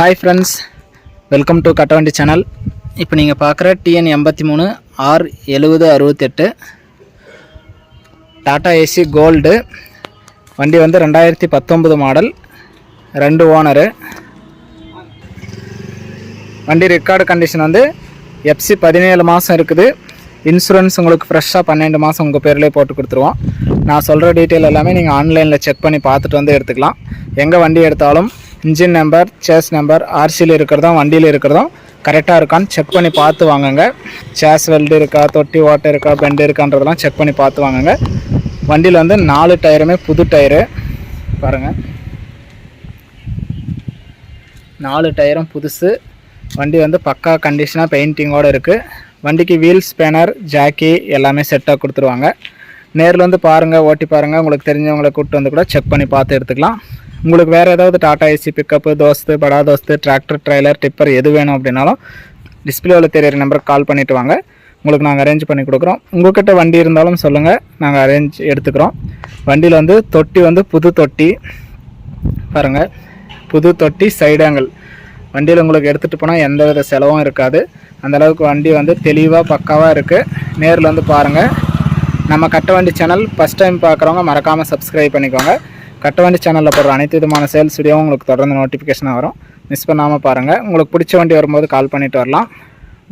Hi friends welcome to Kattavandi channel இப்போ நீங்கள் பார்க்குற டிஎன் எண்பத்தி மூணு ஆர் எழுபது அறுபத்தெட்டு டாடா ஏசி கோல்டு வண்டி வந்து ரெண்டாயிரத்தி பத்தொம்பது மாடல் ரெண்டு ஓனரு வண்டி ரெக்கார்டு கண்டிஷன் வந்து எஃப்சி பதினேழு மாதம் இருக்குது. இன்சூரன்ஸ் உங்களுக்கு ஃப்ரெஷ்ஷாக பன்னெண்டு மாதம் உங்கள் பேர்லேயே போட்டு கொடுத்துருவோம். நான் சொல்கிற டீட்டெயில் எல்லாமே நீங்கள் ஆன்லைனில் செக் பண்ணி பார்த்துட்டு வந்து எடுத்துக்கலாம். எங்கே வண்டி எடுத்தாலும் இன்ஜின் நம்பர் சேஸ் நம்பர் ஆர்சியில் இருக்கிறதும் வண்டியில் இருக்கிறதும் கரெக்டாக இருக்கான்னு செக் பண்ணி பார்த்து வாங்குங்க. சேஸ் வெல்டு இருக்கா தொட்டி ஓட்டை இருக்கா பெண்டு இருக்கான்றதெல்லாம் செக் பண்ணி பார்த்து வாங்குங்க. வண்டியில் வந்து நாலு டயருமே புது டயரு பாருங்கள் நாலு டயரும் புதுசு. வண்டி வந்து பக்கா கண்டிஷனாக பெயிண்டிங்கோடு இருக்குது வண்டிக்கு வீல் ஸ்பேனர் ஜாக்கி எல்லாமே செட்டாக கொடுத்துருவாங்க. நேரில் வந்து பாருங்கள் ஓட்டி பாருங்கள் உங்களுக்கு தெரிஞ்சவங்களை கூப்பிட்டு வந்து கூட செக் பண்ணி பார்த்து எடுத்துக்கலாம். உங்களுக்கு வேறு ஏதாவது டாடா ஏசி பிக்கப்பு தோஸ்து படா தோஸ்து டிராக்டர் ட்ரைலர் டிப்பர் எது வேணும் அப்படின்னாலும் டிஸ்பிளேவில் தெரியிற நம்பருக்கு கால் பண்ணிவிட்டு வாங்க. உங்களுக்கு நாங்கள் அரேஞ்ச் பண்ணி கொடுக்குறோம். உங்கள்கிட்ட வண்டி இருந்தாலும் சொல்லுங்கள் நாங்கள் அரேஞ்ச் எடுத்துக்கிறோம். வண்டியில் வந்து தொட்டி வந்து புது தொட்டி. பாருங்கள் புது தொட்டி சைடு ஆங்கிள் வண்டியில் உங்களுக்கு எடுத்துகிட்டு போனால் எந்த வித செலவும் இருக்காது. அந்தளவுக்கு வண்டி வந்து தெளிவாக பக்காவாக இருக்குது நேரில் வந்து பாருங்கள் நம்ம கட்ட வண்டி சேனல் ஃபஸ்ட் டைம் பார்க்குறவங்க மறக்காமல் சப்ஸ்கிரைப் பண்ணிக்கோங்க. கட்ட வண்டி சேனலில் போடுற அனைத்து விதமான சேல்ஸ் வீடியோவும் உங்களுக்கு தொடர்ந்து நோட்டிஃபிகேஷனாக வரும். மிஸ் பண்ணாமல் பாருங்கள் உங்களுக்கு பிடிச்ச வண்டி வரும்போது கால் பண்ணிட்டு வரலாம்.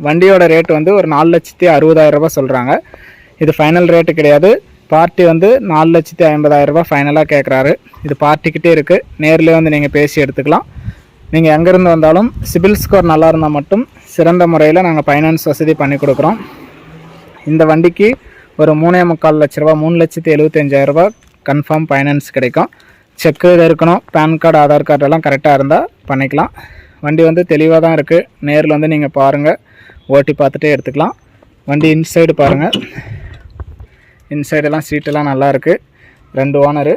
வண்டியோட ரேட் வந்து ஒரு நாலு லட்சத்தி அறுபதாயிரரூபா சொல்கிறாங்க இது ஃபைனல் ரேட்டு கிடையாது. பார்ட்டி வந்து நாலு லட்சத்தி ஐம்பதாயிரரூபா ஃபைனலாக கேட்குறாரு இது பார்ட்டிக்கிட்டே இருக்குது நேர்லேயே வந்து நீங்கள் பேசி எடுத்துக்கலாம். நீங்கள் எங்கேருந்து வந்தாலும் சிபில் ஸ்கோர் நல்லா இருந்தால் மட்டும் சிறந்த முறையில் நாங்கள் ஃபைனான்ஸ் வசதி பண்ணி கொடுக்குறோம். இந்த வண்டிக்கு ஒரு மூணே முக்கால் லட்ச ரூபா மூணு லட்சத்தி எழுபத்தஞ்சாயிரரூபா கன்ஃபார்ம் ஃபைனான்ஸ் கிடைக்கும். செக்கு இது இருக்கணும் பேன் கார்டு ஆதார் கார்டு எல்லாம் கரெக்டாக இருந்தால் பண்ணிக்கலாம். வண்டி வந்து தெளிவாக தான் இருக்குது நேரில் வந்து நீங்கள் பாருங்கள் ஓட்டி பார்த்துட்டே எடுத்துக்கலாம். வண்டி இன்சைடு பாருங்கள் இன்சைடெல்லாம் சீட்டெல்லாம் நல்லா இருக்குது ரெண்டு ஓனரு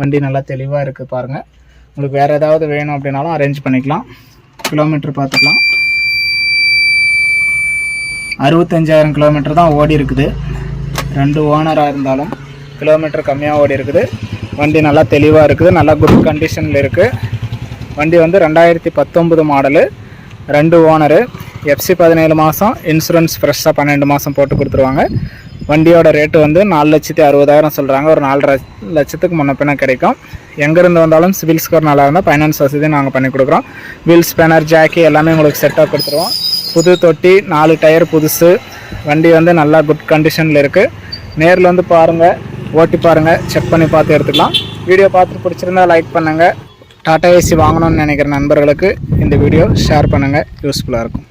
வண்டி நல்லா தெளிவாக இருக்குது பாருங்கள் உங்களுக்கு வேறு ஏதாவது வேணும் அப்படின்னாலும் அரேஞ்ச் பண்ணிக்கலாம். கிலோமீட்டர் பார்த்துக்கலாம். அறுபத்தஞ்சாயிரம் கிலோமீட்டர் தான் ஓடி இருக்குது. ரெண்டு ஓனராக இருந்தாலும் கிலோமீட்டர் கம்மியாக ஓடி இருக்குது. வண்டி நல்லா தெளிவாக இருக்குது. நல்லா குட் கண்டிஷனில் இருக்குது வண்டி வந்து ரெண்டாயிரத்தி பத்தொம்பது மாடலு ரெண்டு ஓனரு எஃப்சி பதினேழு மாதம் இன்சூரன்ஸ் ஃப்ரெஷ்ஷாக பன்னெண்டு மாதம் போட்டு கொடுத்துருவாங்க. வண்டியோட ரேட்டு வந்து நாலு லட்சத்தி அறுபதாயிரம் சொல்கிறாங்க ஒரு நாலரை லட்சத்துக்கு முன்ன பின்ன கிடைக்கும். எங்கேருந்து வந்தாலும் சிவில் ஸ்கோர் நல்லா இருந்தால் ஃபைனான்ஸ் வசதி நாங்கள் பண்ணி கொடுக்குறோம். வீல் ஸ்பேனர் ஜாக்கி எல்லாமே உங்களுக்கு செட்டாக கொடுத்துருவோம். புது தொட்டி நாலு டயர் புதுசு. வண்டி வந்து நல்லா குட் கண்டிஷனில் இருக்குது நேரில் வந்து பாருங்கள் ஓட்டி பாருங்கள் செக் பண்ணி பார்த்து எடுத்துக்கலாம். வீடியோ பார்த்துட்டு பிடிச்சிருந்தா லைக் பண்ணுங்கள் டாடா ஏசி வாங்கணும்னு நினைக்கிற நண்பர்களுக்கு இந்த வீடியோ ஷேர் பண்ணுங்கள் யூஸ்ஃபுல்லாக இருக்கும்.